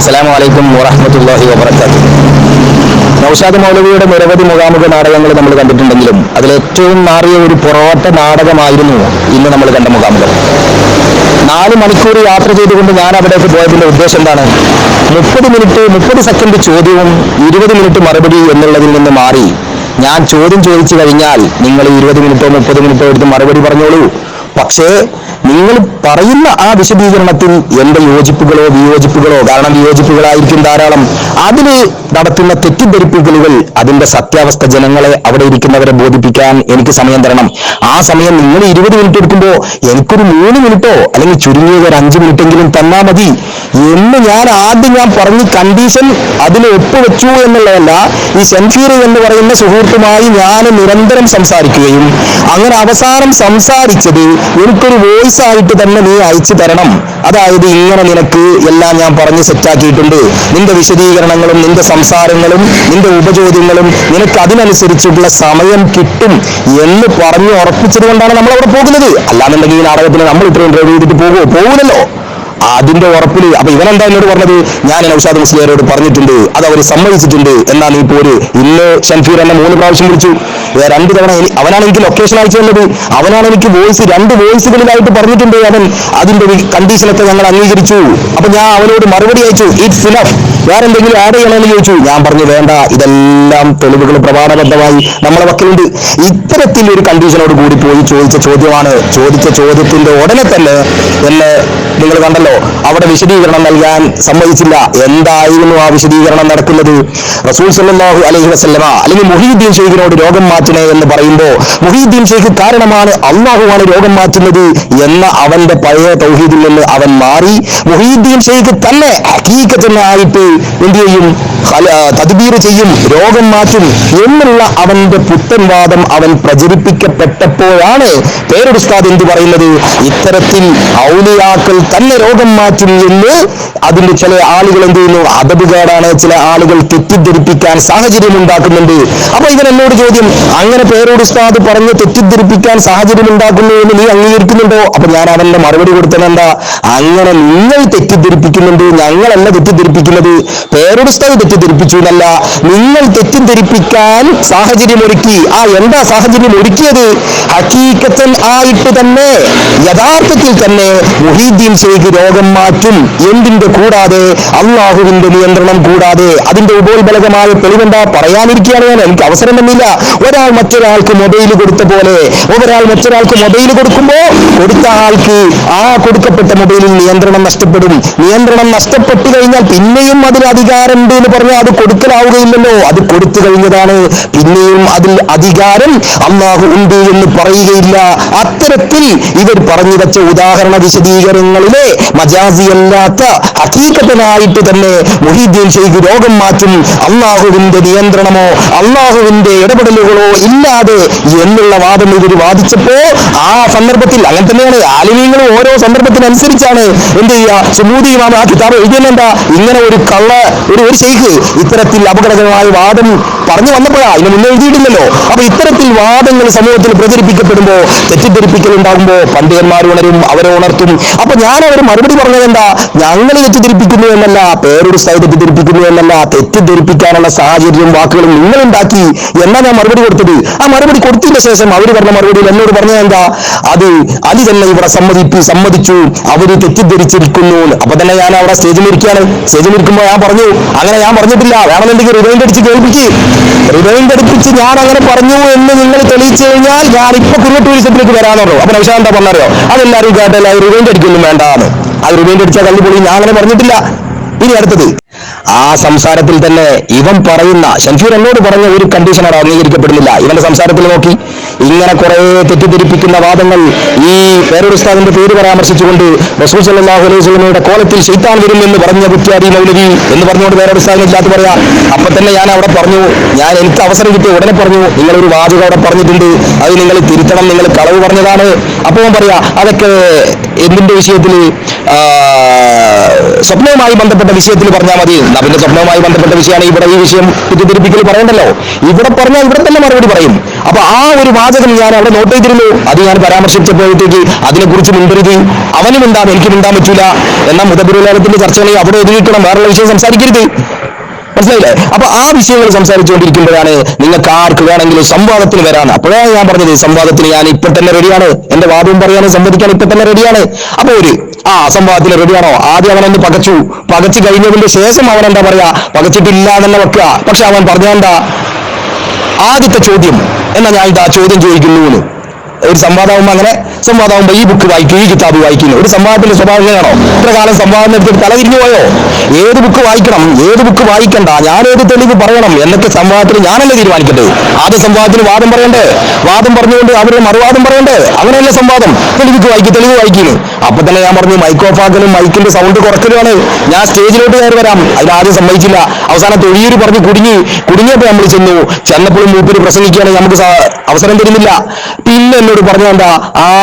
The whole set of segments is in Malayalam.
അസ്സലാമു അലൈക്കും വറഹമത്തല്ലാഹി വബറകാതുഹു. നൗഷാദ് മൗലവിയുടെ നിരവധി മുഖാമുഖ നാടകങ്ങൾ നമ്മൾ കണ്ടിട്ടുണ്ടെങ്കിലും അതിലേറ്റവും മാറിയ ഒരു പൊറോട്ട നാടകമായിരുന്നു ഇന്ന് നമ്മൾ കണ്ട മുഖാമുഖം. നാല് മണിക്കൂർ യാത്ര ചെയ്തുകൊണ്ട് ഞാൻ അവിടേക്ക് പോയതിന്റെ ഉദ്ദേശം എന്താണ്? മുപ്പത് മിനിറ്റ് മുപ്പത് സെക്കൻഡ് ചോദ്യവും ഇരുപത് മിനിറ്റ് മറുപടി എന്നുള്ളതിൽ നിന്ന് മാറി. ഞാൻ ചോദ്യം ചോദിച്ചു കഴിഞ്ഞാൽ നിങ്ങൾ ഇരുപത് മിനിറ്റോ മുപ്പത് മിനിറ്റോ എടുത്ത് മറുപടി പറഞ്ഞോളൂ. പക്ഷേ നിങ്ങൾ പറയുന്ന ആ വിശദീകരണത്തിൽ എന്റെ യോജിപ്പുകളോ വിയോജിപ്പുകളോ കാരണം വിയോജിപ്പുകളായിരിക്കും ധാരാളം. അതിൽ നടത്തുന്ന തെറ്റിദ്ധരിപ്പിക്കലുകൾ അതിന്റെ സത്യാവസ്ഥ ജനങ്ങളെ അവിടെ ഇരിക്കുന്നവരെ ബോധിപ്പിക്കാൻ എനിക്ക് സമയം തരണം. ആ സമയം നിങ്ങൾ ഇരുപത് മിനിറ്റ് എടുക്കുമ്പോൾ എനിക്കൊരു മൂന്ന് മിനിറ്റോ അല്ലെങ്കിൽ ചുരുങ്ങിയത് ഒരു അഞ്ച് മിനിറ്റെങ്കിലും തന്നാ മതി. എന്ന് ഞാൻ ആദ്യം ഞാൻ പറഞ്ഞ കണ്ടീഷൻ അതിൽ ഒപ്പുവെച്ചു എന്നുള്ളതല്ല ഈ സെൻഫീർ എന്ന് പറയുന്ന സുഹൃത്തുമായി ഞാൻ നിരന്തരം സംസാരിക്കുകയും അങ്ങനെ അവസാനം സംസാരിച്ചത് എനിക്കൊരു വോയിസ് ആയിട്ട് തന്നെ നീ അയച്ചു തരണം. അതായത് ഇങ്ങനെ നിനക്ക് എല്ലാം ഞാൻ പറഞ്ഞ് സെറ്റാക്കിയിട്ടുണ്ട് നിന്റെ വിശദീകരണങ്ങളും നിന്റെ സംസാരങ്ങളും നിന്റെ ഉപചോദ്യങ്ങളും നിനക്ക് അതിനനുസരിച്ചിട്ടുള്ള സമയം കിട്ടും എന്ന് പറഞ്ഞ് ഉറപ്പിച്ചത് കൊണ്ടാണ് നമ്മൾ അവിടെ പോകുന്നത്. അല്ലാന്നുണ്ടെങ്കിൽ ഈ നാടകത്തിന് നമ്മൾ ഇത്രയും ഡ്രൈവ് ചെയ്തിട്ട് പോകുമോ? പോകില്ലല്ലോ അതിന്റെ ഉറപ്പിൽ അപ്പൊ ഇവനെന്താ എന്നോട് പറഞ്ഞത്? ഞാൻ നൌഷാദ് മുസ്ലിയാരോട് പറഞ്ഞിട്ടുണ്ട്. അത് അവർ സമ്മതിച്ചിട്ടുണ്ട്. എന്നാ നീ പോര്. ഇന്ന് ഷൻഫീർ എന്നെ മൂന്ന് പ്രാവശ്യം വിളിച്ചു. രണ്ട് തവണ അവനാണ് എനിക്ക് ലൊക്കേഷൻ അയച്ചു തന്നത്. അവനാണ് എനിക്ക് വോയിസ് രണ്ട് വോയിസുകളിലായിട്ട് പറഞ്ഞിട്ടുണ്ട് അവൻ. അതിന്റെ കണ്ടീഷനൊക്കെ ഞങ്ങൾ അംഗീകരിച്ചു. അപ്പൊ ഞാൻ അവനോട് മറുപടി അയച്ചു ഇറ്റ്സ് ഇനഫ് വേറെന്തെങ്കിലും ആഡ് ചെയ്യണമെന്ന് ചോദിച്ചു. ഞാൻ പറഞ്ഞു വേണ്ട. ഇതെല്ലാം തെളിവുകൾ പ്രമാണബദ്ധമായി നമ്മളെ വക്കലുണ്ട്. ഇത്തരത്തിൽ ഒരു കണ്ടീഷനോട് കൂടി പോയി ചോദിച്ച ചോദ്യമാണ്. ചോദിച്ച ചോദ്യത്തിന്റെ ഉടനെ തന്നെ എന്നെ നിങ്ങൾ കണ്ടല്ലോ. അവിടെ വിശദീകരണം നൽകാൻ സമ്മതിച്ചില്ല. എന്തായിരുന്നു ആ വിശദീകരണം നടക്കുന്നത്? റസൂൽ സല്ലല്ലാഹു അലൈഹി വസല്ലമ അല്ലെങ്കിൽ മുഹീദ്ദീൻ ഷെയ്ഖിനോട് രോഗം മാറ്റണേ എന്ന് പറയുമ്പോൾ മുഹീദ്ദീൻ ഷെയ്ഖ് കാരണമാണ് അള്ളാഹുവാണ് രോഗം മാറ്റുന്നത് എന്ന അവന്റെ പഴയ തൗഹീദിൽ നിന്ന് അവൻ മാറി. മുഹീദ്ദീൻ ഷെയ്ഖ് തന്നെ ഹക്കീക്കത്തിനായിട്ട് എന്ത് ചെയ്യും? തദ്ബീർ ചെയ്യും രോഗം മാറ്റും എന്നുള്ള അവന്റെ പുത്തൻ വാദം അവൻ പ്രചരിപ്പിക്കപ്പെട്ടപ്പോഴാണ് പേരുസ്താദ് എന്ത് പറയുന്നത്? ഇത്തരത്തിൽ ഔലിയാക്കൾ തന്നെ രോഗം മാറ്റും എന്ന് അതിന്റെ ചില ആളുകൾ എന്ത് ചെയ്യുന്നു? അതബുകേടാണ് ചില ആളുകൾ തെറ്റിദ്ധരിപ്പിക്കാൻ സാഹചര്യം ഉണ്ടാക്കുന്നുണ്ട്. അപ്പൊ ഇവൻ എന്നോട് ചോദ്യം അങ്ങനെ പേരോട് ഉസ്താദ് പറഞ്ഞ് തെറ്റിദ്ധരിപ്പിക്കാൻ സാഹചര്യം ഉണ്ടാക്കുന്നു എന്ന് നീ അംഗീകരിക്കുന്നുണ്ടോ? അപ്പൊ ഞാൻ അവന്റെ മറുപടി കൊടുത്തതെന്താ അങ്ങനെ നിങ്ങൾ തെറ്റിദ്ധരിപ്പിക്കുന്നുണ്ട്. ഞങ്ങളല്ല തെറ്റിദ്ധരിപ്പിക്കുന്നത്. പേരോട് ഉസ്താദ് തെറ്റിദ്ധരിപ്പിച്ചു എന്നല്ല. നിങ്ങൾ തെറ്റിദ്ധരിപ്പിക്കാൻ സാഹചര്യം ഒരുക്കി. ആ എന്താ സാഹചര്യം ഒരുക്കിയത്? ഹക്കീക്കത്തൻ ആയിട്ട് തന്നെ യഥാർത്ഥത്തിൽ തന്നെ മുഹീദ്ദീൻ ഷെയ്ഖ് രോഗം മാറ്റും. എന്തിന്റെ കൂടാതെ? അള്ളാഹുവിന്റെ നിയന്ത്രണം കൂടാതെ. അതിന്റെ ഉപോത്ബലകമായ തെളിവെന്താ പറയാനിരിക്കുകയാണ് ഞാൻ. എനിക്ക് അവസരം തന്നില്ല ഒരാൾ മറ്റൊരാൾക്ക് മൊബൈൽ കൊടുത്ത പോലെ. ഒരാൾ മറ്റൊരാൾക്ക് മൊബൈൽ കൊടുക്കുമ്പോ കൊടുത്ത ആൾക്ക് ആ കൊടുക്കപ്പെട്ട മൊബൈലിൽ നിയന്ത്രണം നഷ്ടപ്പെടും. നിയന്ത്രണം നഷ്ടപ്പെട്ടു കഴിഞ്ഞാൽ പിന്നെയും അതിൽ അധികാരമുണ്ട് എന്ന് പറഞ്ഞാൽ അത് കൊടുക്കലാവുകയില്ലല്ലോ. അത് കൊടുത്തു കഴിഞ്ഞതാണ്. പിന്നെയും അതിൽ അധികാരം അള്ളാഹു ഉണ്ട് എന്ന് പറയുകയില്ല. അത്തരത്തിൽ ഇവർ പറഞ്ഞു വെച്ച ഉദാഹരണ വിശദീകരണങ്ങളിലെ മജാസിയല്ലാത്ത ഹക്കീക്കത്തനായിട്ട് തന്നെ മുഹീദ്ദീൻ ഷെയ്ഖ് രോഗം മാറ്റും അള്ളാഹുവിന്റെ നിയന്ത്രണമോ അള്ളാഹുവിന്റെ ഇടപെടലുകളോ ഇല്ലാതെ എന്നുള്ള വാദം ഇവർ വാദിച്ചപ്പോ ആ സന്ദർഭത്തിൽ അങ്ങനെ തന്നെയാണ്. ആലിമീങ്ങൾ ഓരോ സന്ദർഭത്തിനനുസരിച്ചാണ് എന്ത് ചെയ്യുക? സുമൂതി ആ കിതാബ് എഴുതിയല്ലെന്താ ഇങ്ങനെ ഒരു കള്ള ഒരു ഒരു ഷെയ്ഖ് ഇത്തരത്തിൽ അപകടകരമായ വാദം പറഞ്ഞു വന്നപ്പോഴാ അതിന് മുന്നേ എഴുതിയിട്ടില്ലല്ലോ. അപ്പൊ ഇത്തരത്തിൽ വാദങ്ങൾ സമൂഹത്തിൽ പ്രചരിപ്പിക്കപ്പെടുമ്പോ തെറ്റിദ്ധരിപ്പിക്കൽ ഉണ്ടാകുമ്പോ പണ്ഡിതന്മാർ ഉണരും അവരെ ഉണർത്തും. അപ്പൊ ഞാൻ അവർ മറുപടി പറഞ്ഞത് എന്താ? ഞങ്ങൾ തെറ്റിദ്ധരിപ്പിക്കുന്നു എന്നല്ല പേരൊരു സ്ഥലം തെറ്റിദ്ധരിപ്പിക്കുന്നു എന്നല്ല തെറ്റിദ്ധരിപ്പിക്കാനുള്ള സാഹചര്യവും വാക്കുകളും നിങ്ങൾ ഉണ്ടാക്കി എന്നാ ഞാൻ മറുപടി കൊടുത്തത്. ആ മറുപടി കൊടുത്തതിന് ശേഷം അവർ പറഞ്ഞ മറുപടിയിൽ എന്നോട് പറഞ്ഞത് എന്താ? അത് അലി തന്നെ ഇവിടെ സമ്മതിപ്പി സമ്മതിച്ചു. അവർ തെറ്റിദ്ധരിച്ചിരിക്കുന്നു. അപ്പൊ തന്നെ ഞാൻ അവിടെ സ്റ്റേജിൽ ഇരിക്കുകയാണ്. സ്റ്റേജിൽ ഇരിക്കുമ്പോൾ ഞാൻ പറഞ്ഞു അങ്ങനെ ഞാൻ പറഞ്ഞിട്ടില്ല. വേണമെന്നുണ്ടെങ്കിൽ റിവൈൻഡ് അടിച്ച് കേൾപ്പിച്ച് റിവൈൻഡ് അടിപ്പിച്ച് ഞാൻ അങ്ങനെ പറഞ്ഞു എന്ന് നിങ്ങൾ തെളിയിച്ചു കഴിഞ്ഞാൽ ഞാൻ ഇപ്പൊ കുരുവ ടൂറിസത്തിലേക്ക് വരാനുള്ളൂ അപ്പൊ നൗഷാ എന്താ പറഞ്ഞറിയോ അതെല്ലാവരും കേട്ടല്ല റിവൈൻഡ് അടിക്കൊന്നും വേണ്ടാന്ന്. അത് റിവൈൻഡ് അടിച്ചാൽ കല്ല് പൊളി ഞാൻ അങ്ങനെ പറഞ്ഞിട്ടില്ല. ഇനി അടുത്തത്. ആ സംസാരത്തിൽ തന്നെ ഇവൻ പറയുന്ന ഷൻഫീർ എന്നോട് പറഞ്ഞ ഒരു കണ്ടീഷൻ അവിടെ അംഗീകരിക്കപ്പെടുന്നില്ല. ഇവന്റെ സംസാരത്തിൽ നോക്കി. ഇങ്ങനെ കുറെ തെറ്റിദ്ധരിപ്പിക്കുന്ന വാദങ്ങൾ ഈ പേരൊരു ഉസ്താദിന്റെ പേര് പരാമർശിച്ചുകൊണ്ട് റസൂൽ വസല്ലമയുടെ കോലത്തിൽ ഷെയ്ത്താൻ വരും എന്ന് പറഞ്ഞ കുറ്റാരി മൗലവി എന്ന് പറഞ്ഞുകൊണ്ട് പേരൊരു ഉസ്താദിനെ ഇല്ലാത്ത പറയാ. അപ്പൊ തന്നെ ഞാൻ അവിടെ പറഞ്ഞു ഞാൻ എനിക്ക് അവസരം കിട്ടിയ ഉടനെ പറഞ്ഞു നിങ്ങൾ ഒരു വാചകം അവിടെ പറഞ്ഞിട്ടുണ്ട്. അത് നിങ്ങൾ തിരുത്തണം നിങ്ങൾ കളവ് പറഞ്ഞതാണ്. അപ്പോൾ പറയാ അതൊക്കെ എന്തിന്റെ വിഷയത്തിൽ സ്വപ്നവുമായി ബന്ധപ്പെട്ട വിഷയത്തിൽ പറഞ്ഞാൽ മതി. നബിന്റെ സ്വപ്നവുമായി ബന്ധപ്പെട്ട വിഷയമാണ് ഇവിടെ ഈ വിഷയം കുത്തിത്തിരിപ്പിക്കൽ പറയണ്ടല്ലോ. ഇവിടെ പറഞ്ഞാൽ ഇവിടെ തന്നെ മറുപടി പറയും. അപ്പൊ ആ ഒരു വാചകം ഞാൻ അവിടെ നോട്ട് ചെയ്തിരുന്നു. അത് ഞാൻ പരാമർശിച്ചപ്പോഴത്തേക്ക് അതിനെക്കുറിച്ച് മുൻപരുതി അവനും ഉണ്ടാകും എനിക്കും ഉണ്ടാൻ പറ്റൂല. എന്നാൽ മുതബുരുലാലത്തിന്റെ ചർച്ചകളെ അവിടെ ഒതുങ്ങിക്കണം. വേറെയുള്ള വിഷയം സംസാരിക്കരുത്. മനസ്സിലായില്ലേ? അപ്പൊ ആ വിഷയങ്ങൾ സംസാരിച്ചുകൊണ്ടിരിക്കുമ്പോഴാണ് നിങ്ങൾക്ക് ആർക്ക് വേണമെങ്കിലും സംവാദത്തിന് വരാണ് അപ്പോഴാണ് ഞാൻ പറഞ്ഞത് സംവാദത്തിന് ഞാൻ ഇപ്പൊ തന്നെ റെഡിയാണ് എന്റെ വാദവും പറയാനും സംവദിക്കാൻ ഇപ്പൊ തന്നെ റെഡിയാണ് അപ്പൊ ഒരു ആ സംവാദത്തിൽ റെഡിയാണോ ആദ്യം അവനൊന്ന് പകച്ചു. പകച്ചു കഴിഞ്ഞതിന്റെ ശേഷം അവൻ എന്താ പറയാ? പകച്ചിട്ടില്ല എന്നെ വെക്കുക. പക്ഷെ അവൻ പറഞ്ഞെന്താ ആദ്യത്തെ ചോദ്യം. എന്നാ ഞാൻ ഇതാ ചോദ്യം ചോദിക്കുന്നു ഒരു സംവാദമാകുമ്പോ അങ്ങനെ സംവാദമാകുമ്പോൾ ഈ ബുക്ക് വായിക്കും ഈ കിതാബ് വായിക്കുന്നു. ഒരു സംവാദത്തിന്റെ സ്വഭാവമാണോ? ഇത്ര കാലം സംവാദം എടുത്തിട്ട് തലതിരിഞ്ഞു പോയോ? ഏത് ബുക്ക് വായിക്കണം? ഏത് ബുക്ക് വായിക്കണ്ട? ഞാൻ ഏത് തെളിവ് പറയണം? എന്നൊക്കെ സംവാദത്തിന് ഞാനല്ലേ തീരുമാനിക്കട്ടെ ആദ്യ സംവാദത്തിന് വാദം പറയണ്ടേ? വാദം പറഞ്ഞുകൊണ്ട് അവരുടെ മറുവാദം പറയണ്ടേ? അങ്ങനെയല്ല സംവാദം? തെളിവ് വായിക്കും തെളിവ് വായിക്കുന്നു. അപ്പൊ തന്നെ ഞാൻ പറഞ്ഞു മൈക്ക് മൈക്കിന്റെ സൗണ്ട് കുറക്കലുമാണ്. ഞാൻ സ്റ്റേജിലോട്ട് കയറി വരാം. അതിലാദ്യം ആദ്യം അവസാനം തൊഴിയൂര് പറഞ്ഞ് കുടുങ്ങി. കുടുങ്ങിയപ്പോ നമ്മൾ ചെന്നു. ചെന്നപ്പോഴും മൂപ്പര് പ്രസംഗിക്കുകയാണെങ്കിൽ നമുക്ക് അവസരം തരുന്നില്ല. പിന്നെ എന്നോട് പറഞ്ഞു എന്താ?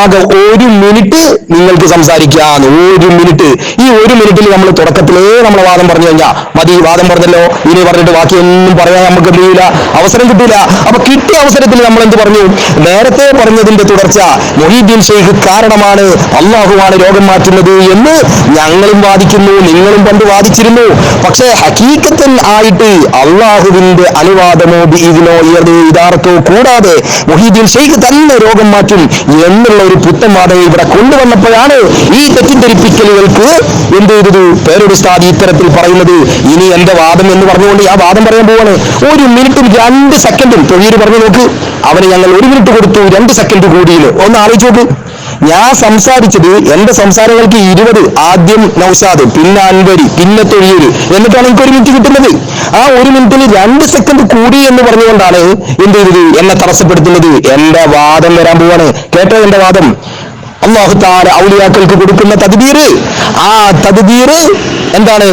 ആകെ ഒരു മിനിറ്റ് നിങ്ങൾക്ക് സംസാരിക്കാന്ന്. ഒരു മിനിറ്റ്. ഈ ഒരു മിനിറ്റിൽ നമ്മൾ തുടക്കത്തിലേ നമ്മൾ വാദം പറഞ്ഞു കഴിഞ്ഞാൽ മതി വാദം പറഞ്ഞല്ലോ. ഇനി പറഞ്ഞിട്ട് ബാക്കിയൊന്നും പറയാൻ നമുക്ക് കഴിയില്ല അവസരം കിട്ടില്ല അപ്പൊ കിട്ടിയ അവസരത്തിൽ നമ്മൾ എന്ത് പറഞ്ഞു? നേരത്തെ പറഞ്ഞതിന്റെ തുടർച്ച മൊഹീദ്ദീൻ ഷെയ്ഖ് കാരണമാണ്. അള്ളാഹുവാണ് രോഗം മാറ്റുന്നത് എന്ന് ഞങ്ങളും വാദിക്കുന്നു നിങ്ങളും പണ്ട് വാദിച്ചിരുന്നു. പക്ഷേ ഹക്കീക്കത്തൻ ആയിട്ട് അള്ളാഹുവിന്റെ അനുവാദമോ ഇതിനോ ഇതാർത്തോ കൂടാതെ മൊഹീദ്ദീൻ ഷെയ്ഖ് തന്നെ രോഗം മാറ്റും എന്നുള്ള ഒരു പുത്തൻ വാദം ഇവിടെ കൊണ്ടുവന്നപ്പോഴാണ് ഈ തെറ്റിദ്ധരിപ്പിക്കലുകൾക്ക് എന്ത് ചെയ്തത്? പേരുടെ സ്ഥാതി ഇത്തരത്തിൽ പറയുന്നത് ഇനി എന്റെ വാദം എന്ന് പറഞ്ഞുകൊണ്ട് ആ വാദം പറയാൻ പോവാണ്. ഒരു മിനിറ്റും രണ്ട് സെക്കൻഡും തൊഴിൽ പറഞ്ഞു നോക്ക്. അവന് ഞങ്ങൾ ഒരു മിനിറ്റ് കൊടുത്തു രണ്ട് സെക്കൻഡ് കൂടിയിൽ. ഒന്ന് ആലോചിച്ച് നോക്ക്. ഞാൻ സംസാരിച്ചത് എന്റെ സംസാരങ്ങൾക്ക് ഇരുപത് ആദ്യം നൗസാദ് പിന്നെ അൻവരി പിന്നെ തൊഴിയൂര്. എന്നിട്ടാണ് എനിക്ക് ഒരു മിനിറ്റ് കിട്ടുന്നത്. ആ ഒരു മിനിറ്റിൽ രണ്ട് സെക്കൻഡ് കൂടി എന്ന് പറഞ്ഞുകൊണ്ടാണ് എന്ത് ചെയ്തത്? എന്നെ തടസ്സപ്പെടുത്തുന്നത്. എന്റെ വാദം വരാൻ പോവാണ്. കേട്ടോ എന്റെ വാദം? അള്ളാഹു താര ഔലിയാക്കൾക്ക് കൊടുക്കുന്ന തദ്ബീർ ആ തദ്ബീർ എന്താണ്?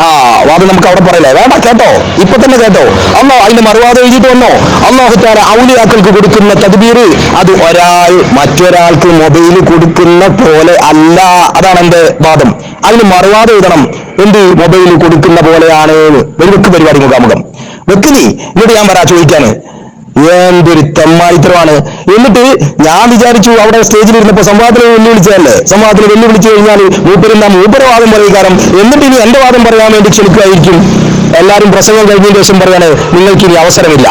ആ വാദം നമുക്ക് അവിടെ പറയില്ലേ? വേണ്ട കേട്ടോ. ഇപ്പൊ തന്നെ കേട്ടോ. അന്നോ അതിന്റെ മറുവാദം എഴുതിയിട്ട് വന്നോ? അന്നോ താല ഔലിയാക്കൾക്ക് കൊടുക്കുന്ന തദ്ബീർ. അത് ഒരാൾ മറ്റൊരാൾക്ക് മൊബൈൽ കൊടുക്കുന്ന പോലെ അല്ല. അതാണ് എന്റെ വാദം. അതിന് മറുവാദം എഴുതണം. എന്ത് മൊബൈൽ കൊടുക്കുന്ന പോലെയാണ് എന്ന്. ഒരു വെക്ക് പരിപാടി മുഖാമുഖം. വെക്ക് നീ. എന്നിട്ട് ഞാൻ വരാ ചോദിക്കാന്. എന്തൊരു തെമ്മായിത്തരമാണ്. എന്നിട്ട് ഞാൻ വിചാരിച്ചു അവിടെ സ്റ്റേജിൽ ഇരുന്നപ്പോ സംവാദത്തിന് വെല്ലുവിളിച്ചതല്ലേ? സംവാദത്തിന് വെല്ലുവിളിച്ചു കഴിഞ്ഞാൽ മൂപ്പരെന്നാ മൂപ്പര വാദം പറയുകാരം എന്നിട്ട് ഇനി എന്റെ വാദം പറയാൻ വേണ്ടി ക്ഷണിക്കുമായിരിക്കും. എല്ലാവരും പ്രസംഗം കഴിഞ്ഞ ശേഷം പറയാണ് നിങ്ങൾക്ക് ഇനി അവസരമില്ല.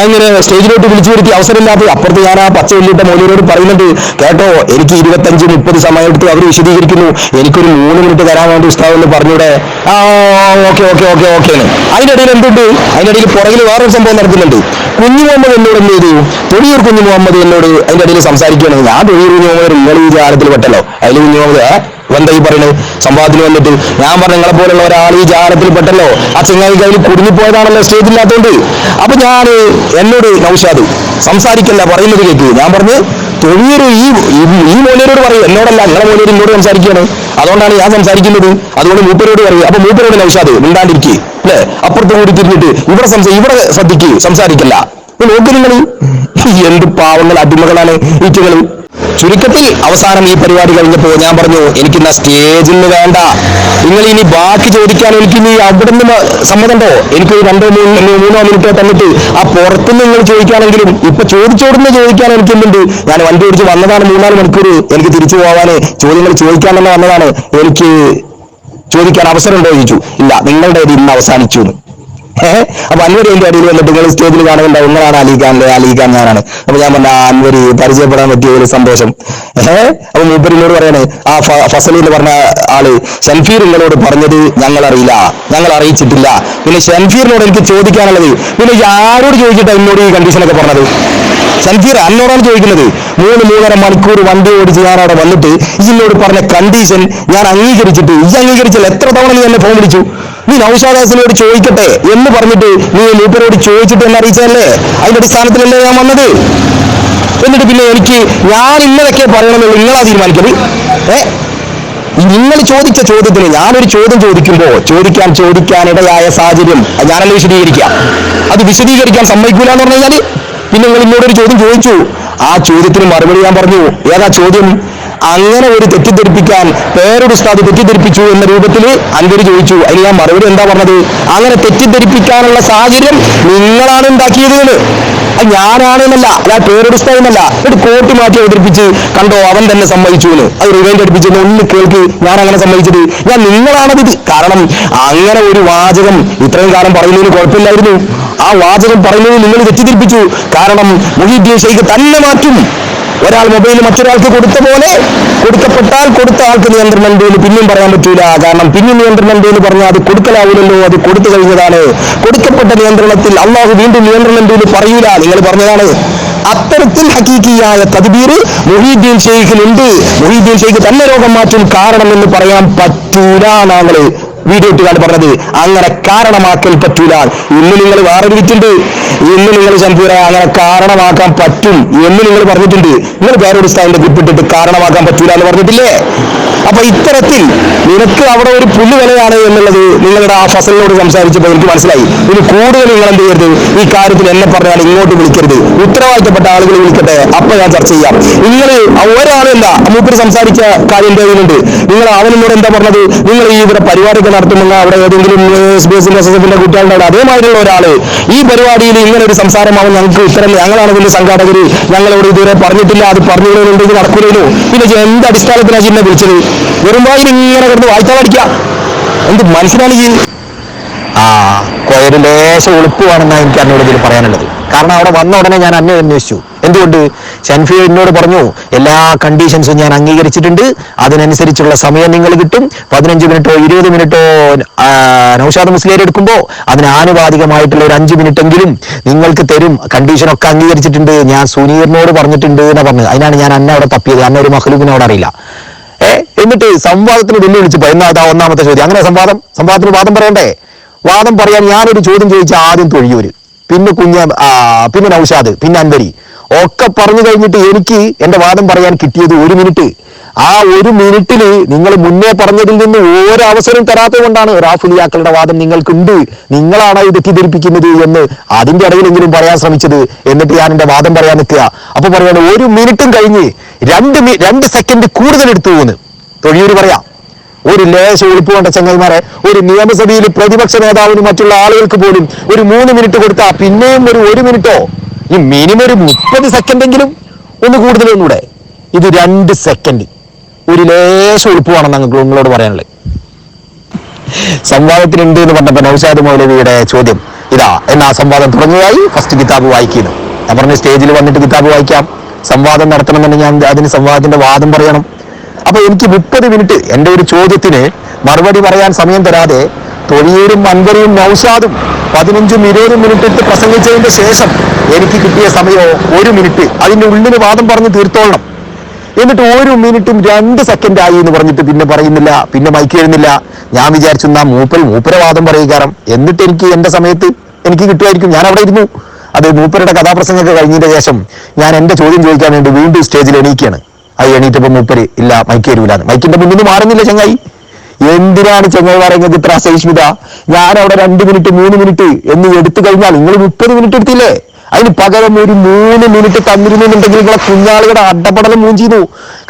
അങ്ങനെ സ്റ്റേജിലോട്ട് വിളിച്ചു വരുത്തി അവസരമില്ലാത്തത് അപ്പുറത്ത് ഞാൻ ആ പച്ച വെള്ളിയിട്ട മൗലിയോട് പറയുന്നുണ്ട് കേട്ടോ എനിക്ക് ഇരുപത്തഞ്ച് മുപ്പത് സമയം എടുത്ത് അവർ വിശദീകരിക്കുന്നു. എനിക്കൊരു മൂന്ന് മിനിറ്റ് തരാൻ വേണ്ടി ഉസ്താവ് എന്ന് പറഞ്ഞൂടെ? ആ ഓക്കെ ഓക്കെ ഓക്കെ ഓക്കെ അതിനിടയിൽ എന്തുണ്ട്? അതിനിടയിൽ പുറകിൽ വേറൊരു സംഭവം നടക്കുന്നുണ്ട്. കുഞ്ഞു മുഹമ്മദ് എന്നോട് എന്ത് ചെയ്തു? തൊഴിയൂർ കുഞ്ഞു മുഹമ്മദ് എന്നോട് അതിന്റെ ഇടയിൽ സംസാരിക്കുകയാണ്. ഞാൻ തൊഴിയൂർ കുഞ്ഞു മുഹമ്മദ് നിങ്ങൾ ഈ ജാലത്തിൽ പെട്ടല്ലോ അതിൽ കുഞ്ഞു മുഹമ്മദ് എന്താ ഈ പറയുന്നത്? വന്നിട്ട് ഞാൻ പറഞ്ഞു നിങ്ങളെ പോലുള്ള ഒരാൾ ഈ ജാലത്തിൽ പെട്ടല്ലോ. ആ ചെങ്ങായി കയ്യിൽ കുടുങ്ങിപ്പോയതാണല്ലോ ഇല്ലാത്തതുകൊണ്ട് അപ്പൊ ഞാൻ എന്നോട് നൗഷാദ് സംസാരിക്കല്ല പറയുന്നത് കേൾക്കൂ ഞാൻ പറഞ്ഞു തൊഴിയൊരു ഈ ഈ- മോലിയരോട് പറയും. എന്നോടല്ല നിങ്ങളെ മൂലയർ എന്നോട് സംസാരിക്കുകയാണ്. അതുകൊണ്ടാണ് ഞാൻ സംസാരിക്കുന്നത്. അതുകൊണ്ട് മൂപ്പരോട് പറയും. അപ്പൊ മൂപ്പരോട് നൗഷാദ് മിണ്ടാണ്ടിരിക്കുക അല്ലെ? അപ്പുറത്ത് കൂടി തിരിഞ്ഞിട്ട് ഇവിടെ ഇവിടെ ശ്രദ്ധിക്കൂ സംസാരിക്കല്ല. നോക്ക് നിങ്ങൾ എന്ത് പാവങ്ങൾ അടിമകളാണ് ഈറ്റുകൾ ചുരുക്കത്തിൽ അവസാനം ഈ പരിപാടി കഴിഞ്ഞപ്പോ ഞാൻ പറഞ്ഞു എനിക്കിന്ന സ്റ്റേജിൽ നിന്ന് വേണ്ട. നിങ്ങൾ ഇനി ബാക്കി ചോദിക്കാൻ എനിക്ക് ഇനി അവിടെ നിന്ന് സമ്മതമുണ്ടോ? എനിക്ക് രണ്ടോ മൂന്നോ മൂന്നോ മിനിറ്റോ തന്നിട്ട് ആ പുറത്ത് നിങ്ങൾ ചോദിക്കുകയാണെങ്കിലും ഇപ്പൊ ചോദിച്ചോടുന്ന് ചോദിക്കാൻ എനിക്ക് എന്തുണ്ട്? ഞാൻ വണ്ടി ഓടിച്ച് വന്നതാണ് മൂന്നാൽ മണിക്കൂർ. എനിക്ക് തിരിച്ചു പോവാന് ചോദ്യങ്ങൾ ചോദിക്കാൻ തന്നെ വന്നതാണ്. എനിക്ക് ചോദിക്കാൻ അവസരം ഉണ്ടോ ചോദിച്ചു. ഇല്ല നിങ്ങളുടെ ഇന്ന് അവസാനിച്ചു അപ്പൊ അൻവരി എന്റെ അടിയിൽ വന്നിട്ട് നിങ്ങൾ സ്റ്റേജിൽ കാണുന്നുണ്ടാവും. നിങ്ങളാണ് അലിഖാൻ അലിഖാൻ ഞാനാണ്. അപ്പൊ ഞാൻ പറഞ്ഞ അൻവരി പരിചയപ്പെടാൻ പറ്റിയ ഒരു സന്തോഷം. ഏഹ് അപ്പൊ മൂപ്പരിനോട് പറയാണ് ആ ഫസലി എന്ന് പറഞ്ഞ ആൾ ഷൻഫീർ നിങ്ങളോട് പറഞ്ഞത് ഞങ്ങൾ അറിയില്ല ഞങ്ങൾ അറിയിച്ചിട്ടില്ല. പിന്നെ ഷൻഫീറിനോട് എനിക്ക് ചോദിക്കാനുള്ളത് പിന്നെ ആരോട് ചോദിച്ചിട്ട് എന്നോട് ഈ കണ്ടീഷനൊക്കെ പറഞ്ഞത്? ഷൻഫീർ അന്നോടാണ് ചോദിക്കുന്നത്. മൂന്ന് മൂന്നര മണിക്കൂർ വണ്ടി ഓടിച്ച് ഞാൻ അവിടെ വന്നിട്ട് ഇതിനോട് പറഞ്ഞ കണ്ടീഷൻ ഞാൻ അംഗീകരിച്ചിട്ട് ഈ അംഗീകരിച്ചില്ല എത്ര തവണ നീ എന്നെ ഫോൺ വിളിച്ചു? നീ നൌഷാദാസിനോട് ചോദിക്കട്ടെ എന്ന് പറഞ്ഞിട്ട് നീ മൂപ്പരോട് ചോദിച്ചിട്ട് എന്നെ അറിയിച്ചതല്ലേ? അതിന്റെ അടിസ്ഥാനത്തിലല്ലേ ഞാൻ വന്നത്? എന്നിട്ട് പിന്നെ എനിക്ക് ഞാൻ ഇന്നതൊക്കെ പറയണമെന്ന് നിങ്ങളാ തീരുമാനിക്കരുത് ഏ? നിങ്ങൾ ചോദിച്ച ചോദ്യത്തിന് ഞാനൊരു ചോദ്യം ചോദിക്കുമ്പോൾ ചോദിക്കാൻ ചോദിക്കാനിടയായ സാഹചര്യം ഞാനല്ല വിശദീകരിക്കാം അത് വിശദീകരിക്കാൻ സമ്മതിക്കൂല എന്ന് പറഞ്ഞു കഴിഞ്ഞാൽ പിന്നെ നിങ്ങൾ ഇന്നോടൊരു ചോദ്യം ചോദിച്ചു. ആ ചോദ്യത്തിന് മറുപടി ഞാൻ പറഞ്ഞു. ഏതാ ചോദ്യം? അങ്ങനെ ഒരു തെറ്റിദ്ധരിപ്പിക്കാൻ വേറൊരു ഉസ്താദ് തെറ്റിദ്ധരിപ്പിച്ചു എന്ന രൂപത്തിൽ അൻവരി ചോദിച്ചു. അതിന് ഞാൻ മറുപടി എന്താ പറഞ്ഞത്? അങ്ങനെ തെറ്റിദ്ധരിപ്പിക്കാനുള്ള സാഹചര്യം നിങ്ങളാണ് ഉണ്ടാക്കിയത് അത് ഞാനാണെന്നല്ല അല്ല പേരുടെ ഉസ്താദെന്നല്ല ഒരു കോട്ട് മാറ്റി അവതരിപ്പിച്ച് കണ്ടോ അവൻ തന്നെ സമ്മതിച്ചു എന്ന്. അത് റിവൈൻഡ് അടുപ്പിച്ച് ഒന്ന് കേൾക്ക് ഞാൻ അങ്ങനെ സമ്മതിച്ചത്. ഞാൻ നിങ്ങളാണത് കാരണം അങ്ങനെ ഒരു വാചകം ഇത്രയും കാലം പറയുന്നതിന് കുഴപ്പമില്ലായിരുന്നു. ആ വാചകം പറയുന്നത് നിങ്ങൾ തെറ്റിദ്ധരിപ്പിച്ചു. കാരണം മുഹീദ്ദീൻ ഷെയ്ഖ് തന്നെ മാറ്റും. ഒരാൾ മൊബൈൽ മറ്റൊരാൾക്ക് കൊടുത്ത പോലെ കൊടുക്കപ്പെട്ടാൽ കൊടുത്ത ആൾക്ക് നിയന്ത്രണം എന്ന് പിന്നെയും പറയാൻ പറ്റൂല. കാരണം പിന്നെ നിയന്ത്രണം എന്ന് പറഞ്ഞാൽ അത് കൊടുക്കലാവില്ലല്ലോ അത് കൊടുത്തു കഴിഞ്ഞതാണ്. കൊടുക്കപ്പെട്ട നിയന്ത്രണത്തിൽ അള്ളാഹു വീണ്ടും നിയന്ത്രണം എന്ന് പറയൂല. നിങ്ങൾ പറഞ്ഞതാണ്. അത്തരത്തിൽ ഹക്കീക്കിയായ തദ്ബീർ മൊഹീദ്ദീൻ ഷെയ്ഖിനുണ്ട് മൊഹീദ്ദീൻ ഷെയ്ഖ് തന്നെ രോഗം മാറ്റും കാരണം എന്ന് പറയാൻ പറ്റൂല എന്നാങ്ങൾ വീഡിയോ ഇട്ടുകാണ് പറഞ്ഞത്. അങ്ങനെ കാരണമാക്കൽ പറ്റൂല. ഇന്ന് നിങ്ങൾ വേറൊരു വിറ്റുണ്ട് ഇന്ന് നിങ്ങൾ ശംപൂര അങ്ങനെ കാരണമാക്കാൻ പറ്റും എന്ന് നിങ്ങൾ പറഞ്ഞിട്ടുണ്ട്. നിങ്ങൾ പേരോട് സ്ഥാനിന്റെ ഗ്രിപ്പിട്ടിട്ട് കാരണമാക്കാൻ പറ്റൂല എന്ന് പറഞ്ഞിട്ടില്ലേ? അപ്പൊ ഇത്തരത്തിൽ നിനക്ക് അവിടെ ഒരു പുല്ല് വിലയാണ് എന്നുള്ളത് നിങ്ങളുടെ ആ ഫസലിനോട് സംസാരിച്ചപ്പോൾ എനിക്ക് മനസ്സിലായി. ഇനി കൂടുതൽ നിങ്ങൾ എന്ത് ചെയ്യരുത്? ഈ കാര്യത്തിൽ എന്നെ പറഞ്ഞാൽ ഇങ്ങോട്ട് വിളിക്കരുത്. ഉത്തരവാദിത്തപ്പെട്ട ആളുകൾ വിളിക്കട്ടെ. അപ്പൊ ഞാൻ ചർച്ച ചെയ്യാം. നിങ്ങൾ ഒരാളെന്താ മൂപ്പര് സംസാരിച്ച കാര്യം എന്റെ കയ്യിലുണ്ട്. നിങ്ങൾ അവനോട് എന്താ പറഞ്ഞത്? നിങ്ങൾ ഈ ഇവിടെ പരിപാടിയൊക്കെ നടത്തുമ്പോൾ അവിടെ ഏതെങ്കിലും എസ് ബി എസിന്റെ എസ് എസ് എഫിന്റെ കുട്ടികളുടെ അതേമാതിരിയുള്ള ഒരാൾ ഈ പരിപാടിയിൽ ഇങ്ങനെ ഒരു സംസാരമാവും ഞങ്ങൾക്ക് ഇത്തരം ഞങ്ങളാണ് ഇതിന്റെ സംഘാടകർ ഞങ്ങളോട് ഇതുവരെ പറഞ്ഞിട്ടില്ല. അത് പറഞ്ഞിട്ടുണ്ടെങ്കിൽ നടക്കൂലോ പിന്നെ എന്ത് അടിസ്ഥാനത്തിലാണ് ചിന്നെ വിളിച്ചത്? വരുമ്പോൾ ഇങ്ങനെ കിടന്ന് വായിച്ചാൽ പഠിക്കാം എന്ത് മനസ്സിലാണ് ഈ ആ. കൊയര് ലേശം എളുപ്പമാണെന്നാണ് എനിക്ക് അന്നോട് ഇതിൽ പറയാനുള്ളത്. കാരണം അവിടെ വന്ന ഉടനെ ഞാൻ അന്നെ അന്വേഷിച്ചു. എന്തുകൊണ്ട്? ഷൻഫി എന്നോട് പറഞ്ഞു എല്ലാ കണ്ടീഷൻസും ഞാൻ അംഗീകരിച്ചിട്ടുണ്ട്. അതിനനുസരിച്ചുള്ള സമയം നിങ്ങൾ കിട്ടും. പതിനഞ്ച് മിനിറ്റോ ഇരുപത് മിനിറ്റോ നൌഷാദ് നൗഷാദ് മുസ്ലിയർ എടുക്കുമ്പോൾ അതിന് ആനുപാതികമായിട്ടുള്ള ഒരു അഞ്ച് മിനിറ്റ് എങ്കിലും നിങ്ങൾക്ക് തരും. കണ്ടീഷനൊക്കെ അംഗീകരിച്ചിട്ടുണ്ട്. ഞാൻ സുനീറിനോട് പറഞ്ഞിട്ടുണ്ട് എന്ന് പറഞ്ഞത്. അതിനാണ് ഞാൻ അന്നെ അവിടെ തപ്പിയത്. അന്ന ഒരു മഹ്ലൂബിനോട് അറിയില്ല. ഏ? എന്നിട്ട് സംവാദത്തിന് വെല്ലുവിളിച്ചപ്പോ എന്നാ അതാ ഒന്നാമത്തെ ചോദ്യം? അങ്ങനെ സംവാദം? സംവാദത്തിന് വാദം പറയണ്ടേ? വാദം പറയാൻ ഞാനൊരു ചോദ്യം ചോദിച്ച ആദ്യം തൊഴിയൂര് പിന്നെ കുഞ്ഞ പിന്നെ നൌഷാദ് പിന്നെ അൻവരി. ഒക്കെ പറഞ്ഞു കഴിഞ്ഞിട്ട് എനിക്ക് എന്റെ വാദം പറയാൻ കിട്ടിയത് ഒരു മിനിറ്റ്. ആ ഒരു മിനിറ്റിൽ നിങ്ങൾ മുന്നേ പറഞ്ഞതിൽ നിന്ന് ഓരോ അവസരം തരാത്തത് കൊണ്ടാണ് റാഫുലിയാക്കളുടെ വാദം നിങ്ങൾക്കുണ്ട്. നിങ്ങളാണ് ഇത് തെറ്റിദ്ധരിപ്പിക്കുന്നത് എന്ന് അതിന്റെ ഇടയിലെങ്കിലും പറയാൻ ശ്രമിച്ചത് എന്നിട്ട് ഞാൻ എന്റെ വാദം പറയാൻ നിൽക്കുക. അപ്പൊ പറയാണ് ഒരു മിനിറ്റും കഴിഞ്ഞ് രണ്ട് രണ്ട് സെക്കൻഡ് കൂടുതൽ എടുത്തു പോകുന്നു തൊഴിയൂര് പറയാം. ഒരു ലേശ ഒളിപ്പ് കൊണ്ട ചങ്ങന്മാരെ ഒരു നിയമസഭയിൽ പ്രതിപക്ഷ നേതാവിന് മറ്റുള്ള ആളുകൾക്ക് പോലും ഒരു മൂന്ന് മിനിറ്റ് കൊടുത്താൽ പിന്നെയും ഒരു ഒരു മിനിറ്റോ ഈ മിനിമം ഒരു മുപ്പത് സെക്കൻഡെങ്കിലും ഒന്ന് കൂടുതലൊന്നുകൂടെ ഇത് രണ്ട് സെക്കൻഡ് ഒരു ലേശ വേണം ഞങ്ങൾക്ക് നിങ്ങളോട് പറയാനുള്ളത്. സംവാദത്തിനുണ്ട് എന്ന് പറഞ്ഞപ്പോൾ നൗഷാദ് മൗലവിയുടെ ചോദ്യം ഇതാ. എന്നാ സംവാദം തുടങ്ങിയതായി ഫസ്റ്റ് കിതാബ് വായിക്കുന്നു. ഞാൻ പറഞ്ഞ സ്റ്റേജിൽ വന്നിട്ട് കിതാബ് വായിക്കാം. സംവാദം നടത്തണമെന്നുണ്ടെങ്കിൽ ഞാൻ അതിന് സംവാദത്തിന്റെ വാദം പറയണം. അപ്പൊ എനിക്ക് മുപ്പത് മിനിറ്റ് എന്റെ ഒരു ചോദ്യത്തിന് മറുപടി പറയാൻ സമയം തരാതെ തൊഴിയൂരും അൻവരിയും നൗഷാദും പതിനഞ്ചും ഇരുപതും മിനിറ്റ് എടുത്ത് പ്രസംഗിച്ചതിന്റെ ശേഷം എനിക്ക് കിട്ടിയ സമയമോ ഒരു മിനിറ്റ് അതിന്റെ ഉള്ളിന് വാദം പറഞ്ഞ് തീർത്തോളണം. എന്നിട്ട് ഒരു മിനിറ്റും രണ്ട് സെക്കൻഡ് ആയി എന്ന് പറഞ്ഞിട്ട് പിന്നെ പറയുന്നില്ല പിന്നെ മൈക്ക് എഴുന്നില്ല. ഞാൻ വിചാരിച്ചു എന്നാ മൂപ്പർ മൂപ്പര വാദം പറയുകാരം എന്നിട്ട് എനിക്ക് എന്റെ സമയത്ത് എനിക്ക് കിട്ടുമായിരിക്കും. ഞാൻ അവിടെ ഇരുന്നു. അത് മൂപ്പരുടെ കഥാപ്രസംഗമൊക്കെ കഴിഞ്ഞതിന്റെ ശേഷം ഞാൻ എന്റെ ചോദ്യം ചോദിക്കാൻ വേണ്ടി വീണ്ടും സ്റ്റേജിൽ എണീക്കുകയാണ്. അത് എണീറ്റപ്പോ മൂപ്പര് ഇല്ല മൈക്ക് തരൂലാന്ന് മൈക്കിന്റെ മുന്നിൽ നിന്ന് മാറുന്നില്ല ചങ്ങായി. എന്തിനാണ് ചെങ്ങായി പറയുന്നത് ഇത്ര അസഹിഷ്ണുത? ഞാൻ അവിടെ രണ്ട് മിനിറ്റ് മൂന്ന് മിനിറ്റ് എന്ന് എടുത്തു കഴിഞ്ഞാൽ നിങ്ങൾ മുപ്പത് മിനിറ്റ് എടുത്തില്ലേ? അതിന് പകരം ഒരു മൂന്ന് മിനിറ്റ് തന്നിരുന്നുണ്ടെങ്കിൽ നിങ്ങളെ കുഞ്ഞാളുകളുടെ അടപടലം ചെയ്തു.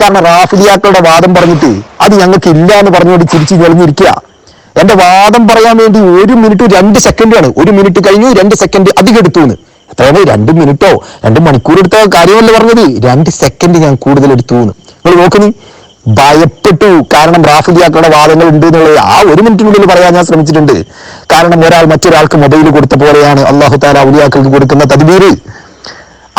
കാരണം റാഫിലിയാക്കളുടെ വാദം പറഞ്ഞിട്ട് അത് ഞങ്ങൾക്ക് ഇല്ല എന്ന് പറഞ്ഞുകൊണ്ട് ചിരിച്ച് ഞെളിഞ്ഞിരിക്കുക. എന്റെ വാദം പറയാൻ വേണ്ടി ഒരു മിനിറ്റ് രണ്ട് സെക്കൻഡാണ് ഒരു മിനിറ്റ് കഴിഞ്ഞു രണ്ട് സെക്കൻഡ് അധികം എടുത്തു എത്രയാണ് രണ്ട് മിനിറ്റോ രണ്ട് മണിക്കൂർ എടുത്ത കാര്യമല്ല പറഞ്ഞത്. രണ്ട് സെക്കൻഡ് ഞാൻ കൂടുതൽ എടുത്തു നിങ്ങൾ നോക്കുന്നു ഭയപ്പെട്ടു. കാരണം റാഫിദിയാക്കളുടെ വാദങ്ങൾ ഉണ്ട് എന്നുള്ളത് ആ ഒരു മിനിറ്റിനുള്ളിൽ പറയാൻ ഞാൻ ശ്രമിച്ചിട്ടുണ്ട്. കാരണം ഒരാൾ മറ്റൊരാൾക്ക് മൊബൈൽ കൊടുത്ത പോലെയാണ് അള്ളാഹു താല ഔലിയാക്കൾക്ക് കൊടുക്കുന്ന തദ്ബീര്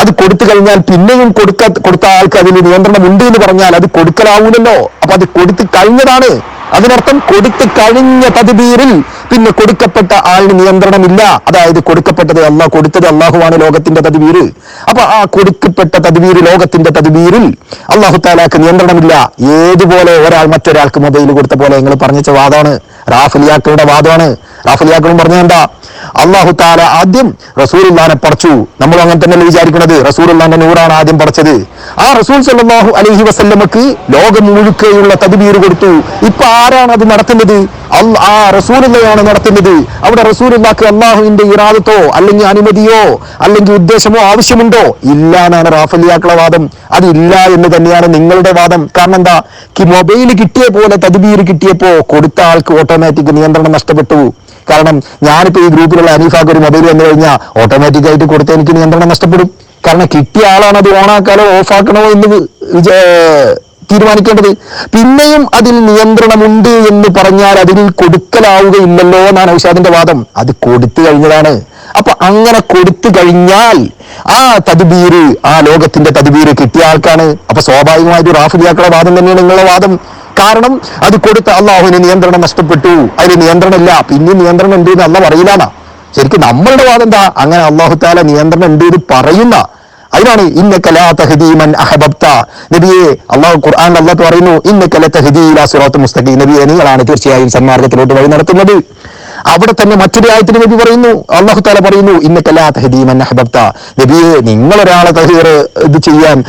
അത് കൊടുത്തു കഴിഞ്ഞാൽ പിന്നെയും കൊടുക്ക കൊടുത്ത ആൾക്ക് അതിന് നിയന്ത്രണം ഉണ്ട് എന്ന് പറഞ്ഞാൽ അത് കൊടുക്കലാവൂലല്ലോ. അപ്പൊ അത് കൊടുത്തു കഴിഞ്ഞതാണ്. അതിനർത്ഥം കൊടുത്തു കഴിഞ്ഞ തദ്ബീറിൽ പിന്നെ കൊടുക്കപ്പെട്ട ആളിന് നിയന്ത്രണമില്ല. അതായത് കൊടുക്കപ്പെട്ടത് അള്ളാഹ് കൊടുത്തത് അള്ളാഹുവാണ് ലോകത്തിന്റെ തദ്ബീര് അപ്പൊ ആ കൊടുക്കപ്പെട്ട തദ്ബീര് ലോകത്തിന്റെ തദ്ബീറിൽ അള്ളാഹു താലാക്ക് നിയന്ത്രണമില്ല. ഏതുപോലെ ഒരാൾ മറ്റൊരാൾക്ക് മൊബൈൽ കൊടുത്ത പോലെ നിങ്ങൾ പറഞ്ഞ വാദമാണ് റാഫലിയാക്കളുടെ വാദമാണ് റാഫലിയാക്കളും പറഞ്ഞ എന്താ? അള്ളാഹു താല ആദ്യം റസൂലുല്ലാനെ പടച്ചു. നമ്മൾ അങ്ങനെ തന്നെ വിചാരിക്കുന്നത്? റസൂലുല്ലാന്റെ നൂറാണ് ആദ്യം പടച്ചത്. ആ റസൂൽ സല്ലാഹു അലഹി വസല്ലമക്ക് ലോകം മുഴുക്കെയുള്ള തദ്ബീർ കൊടുത്തു. ഇപ്പൊ ആരാണ് അത് നടത്തുന്നത്? ആ റസൂലുള്ളയാണ് നടത്തുന്നത്. അവിടെ റസൂലുള്ളാക്ക് അള്ളാഹുവിന്റെ ഇറാദത്തോ അല്ലെങ്കിൽ അനുമതിയോ അല്ലെങ്കിൽ ഉദ്ദേശമോ ആവശ്യമുണ്ടോ? ഇല്ല എന്നാണ് റാഫലിയാക്കളെ വാദം. അതില്ല എന്ന് തന്നെയാണ് നിങ്ങളുടെ വാദം. കാരണം എന്താ? മൊബൈൽ കിട്ടിയ പോലെ തദ്ബീർ കിട്ടിയപ്പോ കൊടുത്ത ആൾക്ക് ഓട്ടോമാറ്റിക് നിയന്ത്രണം നഷ്ടപ്പെട്ടു. കാരണം ഞാനിപ്പോ ഈ ഗ്രൂപ്പിലുള്ള അനീഫാക്ക് ഒരു മൊബൈൽ വന്നു കഴിഞ്ഞാൽ ഓട്ടോമാറ്റിക് ആയിട്ട് കൊടുത്ത എനിക്ക് നിയന്ത്രണം നഷ്ടപ്പെടും. കാരണം കിട്ടിയ ആളാണ് അത് ഓണാക്കാനോ ഓഫാക്കണോ എന്ന് തീരുമാനിക്കേണ്ടത്. പിന്നെയും അതിൽ നിയന്ത്രണമുണ്ട് എന്ന് പറഞ്ഞാൽ അതിൽ കൊടുക്കലാവുകയില്ലല്ലോ എന്നാണ് ഔഷാദിന്റെ വാദം. അത് കൊടുത്തു കഴിഞ്ഞതാണ്. അപ്പൊ അങ്ങനെ കൊടുത്തു കഴിഞ്ഞാൽ ആ തദ്ബീര് ആ ലോകത്തിന്റെ തദ്ബീര് കിട്ടിയ ആൾക്കാണ്. അപ്പൊ സ്വാഭാവികമായിട്ട് റാഫിലിയാക്കളുടെ വാദം തന്നെയാണ് നിങ്ങളുടെ വാദം. കാരണം അത് കൊടുത്ത അള്ളാഹുവിന് നിയന്ത്രണം നഷ്ടപ്പെട്ടു. അതിന് നിയന്ത്രണമില്ല. പിന്നെ നിയന്ത്രണം ഉണ്ട് എന്ന് അല്ല പറയില്ലാന്നാ. ശരിക്കും നമ്മളുടെ വാദം എന്താ? അങ്ങനെ അള്ളാഹു താല നിയന്ത്രണം ഉണ്ട് എന്ന് പറയുന്ന. അതിനാണ് ഇന്ന കലാ തഹദീമൻ അഹബബ്ത. നബിയെ അള്ളാഹു ഖുർആൻ അള്ളാഹ് പറയുന്നു ഇന്ന ല തഹ്ദീ ഇലാ മുസ്തഖി മുസ്തഖീം. നബിയെ നിങ്ങളാണ് തീർച്ചയായും സന്മാർഗത്തിലോട്ട് വഴി നടത്തുന്നത്. അവിടെ തന്നെ മറ്റൊരു ആയത്തിന് നബി പറയുന്നു. അള്ളാഹു താല പറയുന്നു ഇന്നക ലാ തഹ്ദീ മൻ നബിയെ നിങ്ങൾ ഒരാളെ തഹീർ ഇത് ചെയ്യാൻ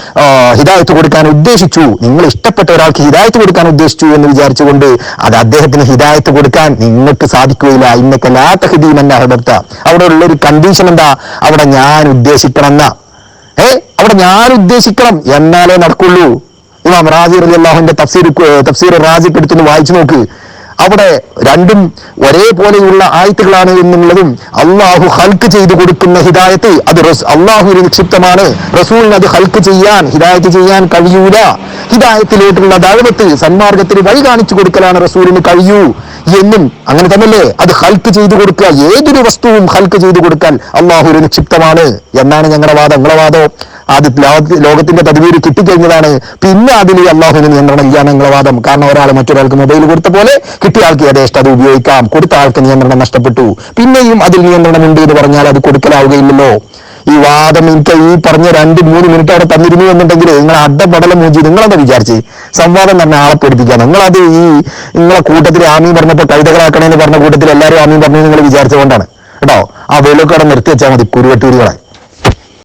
ഹിദായത്ത് കൊടുക്കാൻ ഉദ്ദേശിച്ചു. നിങ്ങൾ ഇഷ്ടപ്പെട്ട ഒരാൾക്ക് ഹിദായത്ത് കൊടുക്കാൻ ഉദ്ദേശിച്ചു എന്ന് വിചാരിച്ചുകൊണ്ട് അത് അദ്ദേഹത്തിന് ഹിദായത്ത് കൊടുക്കാൻ നിങ്ങൾക്ക് സാധിക്കുകയില്ല. ഇന്നക ലാ ഹബർത്ത അവിടെ ഉള്ളൊരു കണ്ടീഷൻ എന്താ? അവിടെ ഞാൻ ഉദ്ദേശിക്കണമെന്ന. ഏ? അവിടെ ഞാൻ ഉദ്ദേശിക്കണം എന്നാലേ നടക്കുള്ളൂ. ഇമാം റാജി അലി അള്ളാഹുവിന്റെ തഫ്സീർ തഫ്സീർ റാജിക്ക് എടുത്തൊന്ന് വായിച്ചു നോക്ക്. അവിടെ രണ്ടും ഒരേപോലെയുള്ള ആയത്തുകളാണ് എന്നുള്ളതും അള്ളാഹു ഹൽക്ക് ചെയ്തു കൊടുക്കുന്ന ഹിദായത്ത്. അത് അള്ളാഹുവിന് നിക്ഷിപ്തമാണ്. റസൂലിന് അത് ഹൽക്ക് ചെയ്യാൻ ഹിദായത്ത് ചെയ്യാൻ കഴിയൂല. ഹിദായത്തിലേക്കുള്ള ദഴവത്ത് സന്മാർഗത്തിന് വഴി കാണിച്ചു കൊടുക്കലാണ് റസൂലിന് കഴിയൂ എന്നും അങ്ങനെ തന്നെയല്ലേ? അത് ഹൽക്ക് ചെയ്തു കൊടുക്കുക. ഏതൊരു വസ്തുവും ഹൽക്ക് ചെയ്തു കൊടുക്കാൻ അള്ളാഹു ഒരു നിക്ഷിപ്തമാണ്. എന്നാണ് ഞങ്ങളുടെ വാദം. നിങ്ങളുടെ വാദം അത് ലോക- ലോകത്തിന്റെ തദ്വീര് കിട്ടിക്കഴിഞ്ഞതാണ്. പിന്നെ അതിൽ അള്ളാഹുവിന് നിയന്ത്രണം ഇല്ല എന്നുള്ള വാദം. കാരണം ഒരാൾ മറ്റൊരാൾക്ക് മൊബൈൽ കൊടുത്ത പോലെ കിട്ടിയ ആൾക്ക് യഥേഷ്ട അത് ഉപയോഗിക്കാം. കൊടുത്ത ആൾക്ക് നിയന്ത്രണം നഷ്ടപ്പെട്ടു. പിന്നെയും അതിൽ നിയന്ത്രണമുണ്ട് എന്ന് പറഞ്ഞാൽ അത് കൊടുക്കലാവുകയില്ലല്ലോ. ഈ വാദം എനിക്ക് ഈ പറഞ്ഞ രണ്ട് മൂന്ന് മിനിറ്റ് അവിടെ തന്നിരുന്നു എന്നുണ്ടെങ്കിൽ നിങ്ങൾ അഡപടലം മൂഞ്ചി നിങ്ങളെന്താ വിചാരിച്ച്? സംവാദം തന്നെ ആളെ പഠിപ്പിക്കുക നിങ്ങളത് ഈ നിങ്ങളെ കൂട്ടത്തിൽ ആമീൻ പറഞ്ഞപ്പോൾ കവിതകളാക്കണേന്ന് പറഞ്ഞ കൂട്ടത്തിൽ എല്ലാവരും ആമീൻ പറഞ്ഞു നിങ്ങൾ വിചാരിച്ചുകൊണ്ടാണ് കേട്ടോ? ആ വെയിലൊക്കെ അവിടെ നിർത്തി വെച്ചാൽ മതി കുരുവട്ടൂരികളെ.